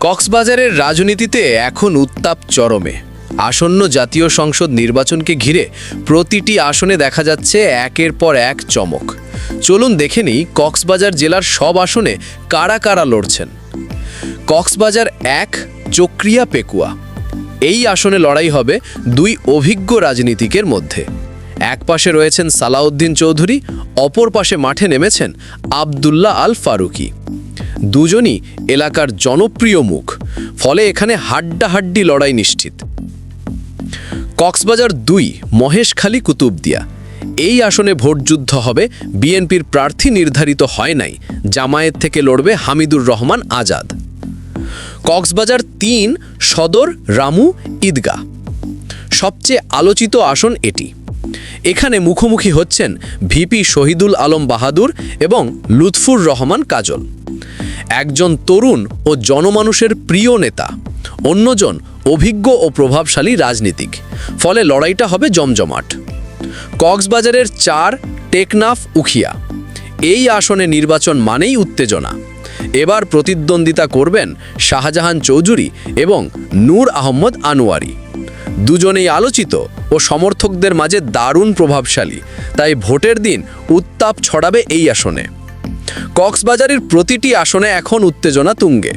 কক্সবাজারের রাজনীতিতে এখন উত্তাপ চরমে। আসন্ন জাতীয় সংসদ নির্বাচনকে ঘিরে প্রতিটি আসনে দেখা যাচ্ছে একের পর এক চমক। চলুন দেখে নিই কক্সবাজার জেলার সব আসনে কারা কারা লড়ছেন। কক্সবাজার এক, চক্রিয়া পেকুয়া। এই আসনে লড়াই হবে দুই অভিজ্ঞ রাজনীতিকের মধ্যে। এক পাশে রয়েছেন সালাউদ্দিন চৌধুরী, অপর পাশে মাঠে নেমেছেন আবদুল্লাহ আল ফারুকি। দুজনই এলাকার জনপ্রিয় মুখ, ফলে এখানে হাড্ডাহাড্ডি লড়াই নিশ্চিত। কক্সবাজার দুই, মহেশখালী কুতুবদিয়া। এই আসনে ভোটযুদ্ধ হবে, বিএনপির প্রার্থী নির্ধারিত হয় নাই, জামায়াত থেকে লড়বে হামিদুর রহমান আজাদ। কক্সবাজার তিন, সদর, রামু, ঈদগাহ। সবচেয়ে আলোচিত আসন এটি। এখানে মুখোমুখি হচ্ছেন ভিপি শহীদুল আলম বাহাদুর এবং লুৎফুর রহমান কাজল। একজন তরুণ ও জনমানুষের প্রিয় নেতা, অন্যজন অভিজ্ঞ ও প্রভাবশালী রাজনীতিক, ফলে লড়াইটা হবে জমজমাট। কক্সবাজারের চার, টেকনাফ, উখিয়া। এই আসনে নির্বাচন মানেই উত্তেজনা। এবার প্রতিদ্বন্দ্বিতা করবেন শাহজাহান চৌধুরী এবং নূর আহমদ আনোয়ারি। দুজনেই আলোচিত ও সমর্থকদের মাঝে দারুণ প্রভাবশালী, তাই ভোটের দিন উত্তাপ ছড়াবে এই আসনে। কক্সবাজারের প্রতিটি আসনে এখন উত্তেজনা তুঙ্গে।